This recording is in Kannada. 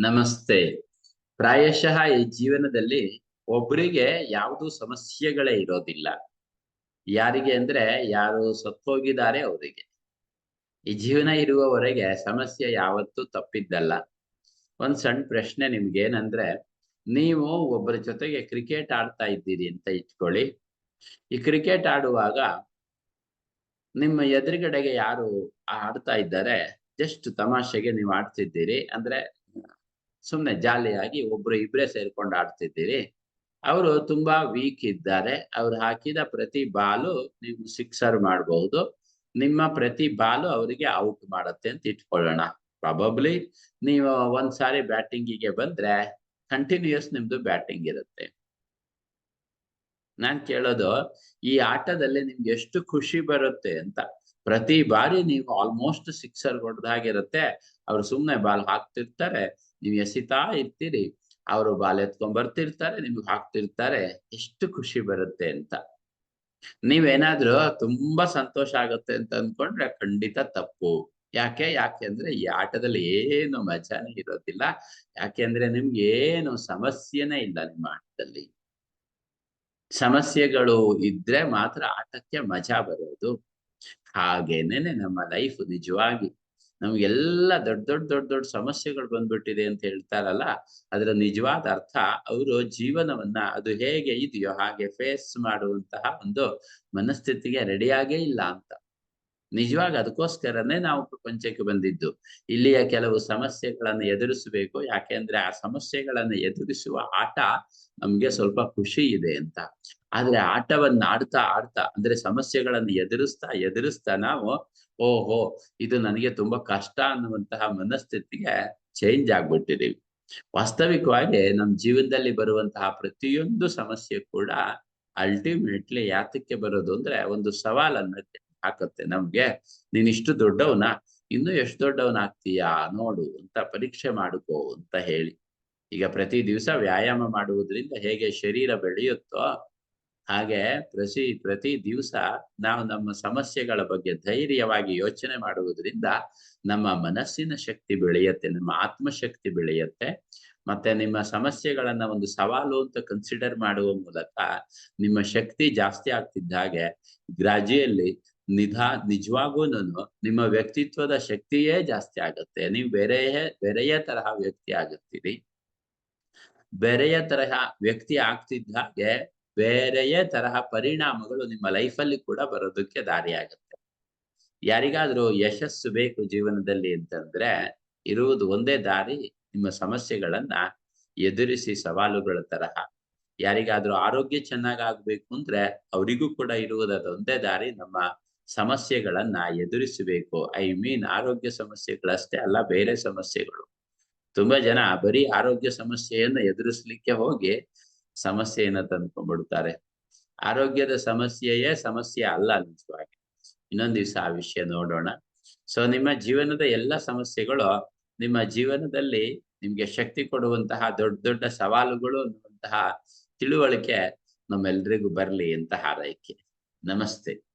ನಮಸ್ತೆ. ಪ್ರಾಯಶಃ ಈ ಜೀವನದಲ್ಲಿ ಒಬ್ಬರಿಗೆ ಯಾವುದು ಸಮಸ್ಯೆಗಳೇ ಇರೋದಿಲ್ಲ. ಯಾರಿಗೆ ಅಂದ್ರೆ ಯಾರು ಸತ್ತೋಗಿದ್ದಾರೆ ಅವರಿಗೆ. ಈ ಜೀವನ ಇರುವವರೆಗೆ ಸಮಸ್ಯೆ ಯಾವತ್ತೂ ತಪ್ಪಿದ್ದಲ್ಲ. ಒಂದ್ ಸಣ್ಣ ಪ್ರಶ್ನೆ ನಿಮ್ಗೆ ಏನಂದ್ರೆ, ನೀವು ಒಬ್ಬರ ಜೊತೆಗೆ ಕ್ರಿಕೆಟ್ ಆಡ್ತಾ ಇದ್ದೀರಿ ಅಂತ ಇಟ್ಕೊಳ್ಳಿ. ಈ ಕ್ರಿಕೆಟ್ ಆಡುವಾಗ ನಿಮ್ಮ ಎದುರುಗಡೆಗೆ ಯಾರು ಆಡ್ತಾ ಇದ್ದಾರೆ, ಜಸ್ಟ್ ತಮಾಷೆಗೆ ನೀವು ಆಡ್ತಿದ್ದೀರಿ, ಅಂದ್ರೆ ಸುಮ್ನೆ ಜಾಲಿಯಾಗಿ ಒಬ್ರು ಇಬ್ಬರೇ ಸೇರ್ಕೊಂಡು ಆಡ್ತಿದ್ದೀರಿ. ಅವರು ತುಂಬಾ ವೀಕ್ ಇದ್ದಾರೆ. ಅವ್ರು ಹಾಕಿದ ಪ್ರತಿ ಬಾಲು ನೀವು ಸಿಕ್ಸರ್ ಮಾಡಬಹುದು ನಿಮ್ಮ ಪ್ರತಿ ಬಾಲು ಅವರಿಗೆ ಔಟ್ ಮಾಡತ್ತೆ ಅಂತ ಇಟ್ಕೊಳ್ಳೋಣ. ಪ್ರಾಬಬ್ಲಿ ನೀವು ಒಂದ್ಸಾರಿ ಬ್ಯಾಟಿಂಗಿಗೆ ಬಂದ್ರೆ ಕಂಟಿನ್ಯೂಸ್ ನಿಮ್ದು ಬ್ಯಾಟಿಂಗ್ ಇರುತ್ತೆ. ನಾನ್ ಕೇಳೋದು, ಈ ಆಟದಲ್ಲಿ ನಿಮ್ಗೆ ಎಷ್ಟು ಖುಷಿ ಬರುತ್ತೆ ಅಂತ. ಪ್ರತಿ ಬಾರಿ ನೀವು ಆಲ್ಮೋಸ್ಟ್ ಸಿಕ್ಸರ್ ಹೊಡೆದಾಗಿರುತ್ತೆ. ಅವ್ರು ಸುಮ್ನೆ ಬಾಲ್ ಹಾಕ್ತಿರ್ತಾರೆ. ನೀವು ಎಸಿತಾ ಇರ್ತೀರಿ. ಅವರು ಬಾಲ್ ಎತ್ಕೊಂಡ್ ಬರ್ತಿರ್ತಾರೆ, ನಿಮ್ಗೆ ಹಾಕ್ತಿರ್ತಾರೆ. ಎಷ್ಟು ಖುಷಿ ಬರುತ್ತೆ ಅಂತ. ನೀವೇನಾದ್ರೂ ತುಂಬಾ ಸಂತೋಷ ಆಗುತ್ತೆ ಅಂತ ಅನ್ಕೊಂಡ್ರೆ ಖಂಡಿತ ತಪ್ಪು. ಯಾಕೆ? ಯಾಕೆ ಅಂದ್ರೆ ಈ ಆಟದಲ್ಲಿ ಏನು ಮಜಾನೇ ಇರೋದಿಲ್ಲ. ಯಾಕೆಂದ್ರೆ ನಿಮ್ಗೆ ಏನು ಸಮಸ್ಯೆನೇ ಇಲ್ಲ ನಿಮ್ಮ ಆಟದಲ್ಲಿ. ಸಮಸ್ಯೆಗಳು ಇದ್ರೆ ಮಾತ್ರ ಆಟಕ್ಕೆ ಮಜಾ ಬರೋದು. ಹಾಗೇನೇನೆ ನಮ್ಮ ಲೈಫ್ ನಿಜವಾಗಿ ನಮ್ಗೆಲ್ಲ ದೊಡ್ಡ ದೊಡ್ಡ ದೊಡ್ಡ ದೊಡ್ಡ ಸಮಸ್ಯೆಗಳು ಬಂದ್ಬಿಟ್ಟಿದೆ ಅಂತ ಹೇಳ್ತಾರಲ್ಲ, ಅದರ ನಿಜವಾದ ಅರ್ಥ ಅವರು ಜೀವನವನ್ನ ಅದು ಹೇಗೆ ಇದೆಯೋ ಹಾಗೆ ಫೇಸ್ ಮಾಡುವಂತಹ ಒಂದು ಮನಸ್ಥಿತಿಗೆ ರೆಡಿಯಾಗೇ ಇಲ್ಲ ಅಂತ. ನಿಜವಾಗಿ ಅದಕ್ಕೋಸ್ಕರನೇ ನಾವು ಪ್ರಪಂಚಕ್ಕೆ ಬಂದಿದ್ದು. ಇಲ್ಲಿಯ ಕೆಲವು ಸಮಸ್ಯೆಗಳನ್ನು ಎದುರಿಸಬೇಕು. ಯಾಕೆಂದ್ರೆ ಆ ಸಮಸ್ಯೆಗಳನ್ನು ಎದುರಿಸುವ ಆಟ ನಮ್ಗೆ ಸ್ವಲ್ಪ ಖುಷಿ ಇದೆ ಅಂತ. ಆದ್ರೆ ಆಟವನ್ನ ಆಡ್ತಾ ಆಡ್ತಾ, ಅಂದ್ರೆ ಸಮಸ್ಯೆಗಳನ್ನು ಎದುರಿಸ್ತಾ ಎದುರಿಸ್ತಾ ನಾವು, ಓಹೋ, ಇದು ನನಗೆ ತುಂಬಾ ಕಷ್ಟ ಅನ್ನುವಂತಹ ಮನಸ್ಥಿತಿಗೆ ಚೇಂಜ್ ಆಗ್ಬಿಟ್ಟಿದೀವಿ ವಾಸ್ತವಿಕವಾಗಿ ನಮ್ ಜೀವನದಲ್ಲಿ ಬರುವಂತಹ ಪ್ರತಿಯೊಂದು ಸಮಸ್ಯೆ ಕೂಡ ಅಲ್ಟಿಮೇಟ್ಲಿ ಯಾತಕ್ಕೆ ಬರೋದು ಅಂದ್ರೆ ಒಂದು ಸವಾಲನ್ನ ಹಾಕತ್ತೆ. ನಮ್ಗೆ, ನೀನ್ ಇಷ್ಟು ದೊಡ್ಡವನ? ಇನ್ನು ಎಷ್ಟು ದೊಡ್ಡವನ ಆಗ್ತೀಯಾ ನೋಡು, ಅಂತ ಪರೀಕ್ಷೆ ಮಾಡ್ಕೋ, ಅಂತ ಹೇಳಿ. ಈಗ ಪ್ರತಿ ದಿವಸ ವ್ಯಾಯಾಮ ಮಾಡುವುದರಿಂದ ಹೇಗೆ ಶರೀರ ಬೆಳೆಯುತ್ತೋ, ಹಾಗೆ ಪ್ರತಿ ಪ್ರತಿ ದಿವಸ ನಾವು ನಮ್ಮ ಸಮಸ್ಯೆಗಳ ಬಗ್ಗೆ ಧೈರ್ಯವಾಗಿ ಯೋಚನೆ ಮಾಡುವುದರಿಂದ ನಮ್ಮ ಮನಸ್ಸಿನ ಶಕ್ತಿ ಬೆಳೆಯುತ್ತೆ, ನಮ್ಮ ಆತ್ಮಶಕ್ತಿ ಬೆಳೆಯುತ್ತೆ. ಮತ್ತೆ ನಿಮ್ಮ ಸಮಸ್ಯೆಗಳನ್ನ ಒಂದು ಸವಾಲು ಅಂತ ಕನ್ಸಿಡರ್ ಮಾಡುವ ಮೂಲಕ ನಿಮ್ಮ ಶಕ್ತಿ ಜಾಸ್ತಿ ಆಗ್ತಿದ್ದ ಹಾಗೆ ಗ್ರಾಜುಯಲಿ ನಿಧಾ ನಿಜವಾಗೂ ನಿಮ್ಮ ವ್ಯಕ್ತಿತ್ವದ ಶಕ್ತಿಯೇ ಜಾಸ್ತಿ ಆಗುತ್ತೆ. ನೀವು ಬೇರೆಯೇ ಬೇರೆಯ ತರಹ ವ್ಯಕ್ತಿ ಆಗುತ್ತೀರಿ ಬೇರೆಯ ತರಹ ವ್ಯಕ್ತಿ ಆಗ್ತಿದ್ದ ಹಾಗೆ ಬೇರೆಯೇ ತರಹ ಪರಿಣಾಮಗಳು ನಿಮ್ಮ ಲೈಫಲ್ಲಿ ಕೂಡ ಬರೋದಕ್ಕೆ ದಾರಿ ಆಗುತ್ತೆ ಯಾರಿಗಾದ್ರೂ ಯಶಸ್ಸು ಬೇಕು ಜೀವನದಲ್ಲಿ ಅಂತಂದ್ರೆ ಇರುವುದು ಒಂದೇ ದಾರಿ, ನಿಮ್ಮ ಸಮಸ್ಯೆಗಳನ್ನ ಎದುರಿಸಿ ಸವಾಲುಗಳ ತರಹ. ಯಾರಿಗಾದ್ರೂ ಆರೋಗ್ಯ ಚೆನ್ನಾಗಾಗ್ಬೇಕು ಅಂದ್ರೆ ಅವರಿಗೂ ಕೂಡ ಇರುವುದಾದ ಒಂದೇ ದಾರಿ. ನಮ್ಮ ಸಮಸ್ಯೆಗಳನ್ನ ಎದುರಿಸಬೇಕು. ಐ ಮೀನ್ ಆರೋಗ್ಯ ಸಮಸ್ಯೆಗಳಷ್ಟೇ ಅಲ್ಲ, ಬೇರೆ ಸಮಸ್ಯೆಗಳು. ತುಂಬಾ ಜನ ಬರೀ ಆರೋಗ್ಯ ಸಮಸ್ಯೆಯನ್ನು ಎದುರಿಸ್ಲಿಕ್ಕೆ ಹೋಗಿ ಸಮಸ್ಯೆಯನ್ನ ತಂದ್ಕೊಂಡ್ಬಿಡ್ತಾರೆ. ಆರೋಗ್ಯದ ಸಮಸ್ಯೆಯೇ ಸಮಸ್ಯೆ ಅಲ್ಲ ನಿಜವಾಗಿ. ಇನ್ನೊಂದ್ ದಿವ್ಸ ಆ ವಿಷಯ ನೋಡೋಣ. ಸೊ ನಿಮ್ಮ ಜೀವನದ ಎಲ್ಲ ಸಮಸ್ಯೆಗಳು ನಿಮ್ಮ ಜೀವನದಲ್ಲಿ ನಿಮ್ಗೆ ಶಕ್ತಿ ಕೊಡುವಂತಹ ದೊಡ್ಡ ದೊಡ್ಡ ಸವಾಲುಗಳು ಅನ್ನುವಂತಹ ತಿಳುವಳಿಕೆ ನಮ್ಮೆಲ್ರಿಗೂ ಬರ್ಲಿ ಅಂತ ಹಾರೈಕೆ. ನಮಸ್ತೆ.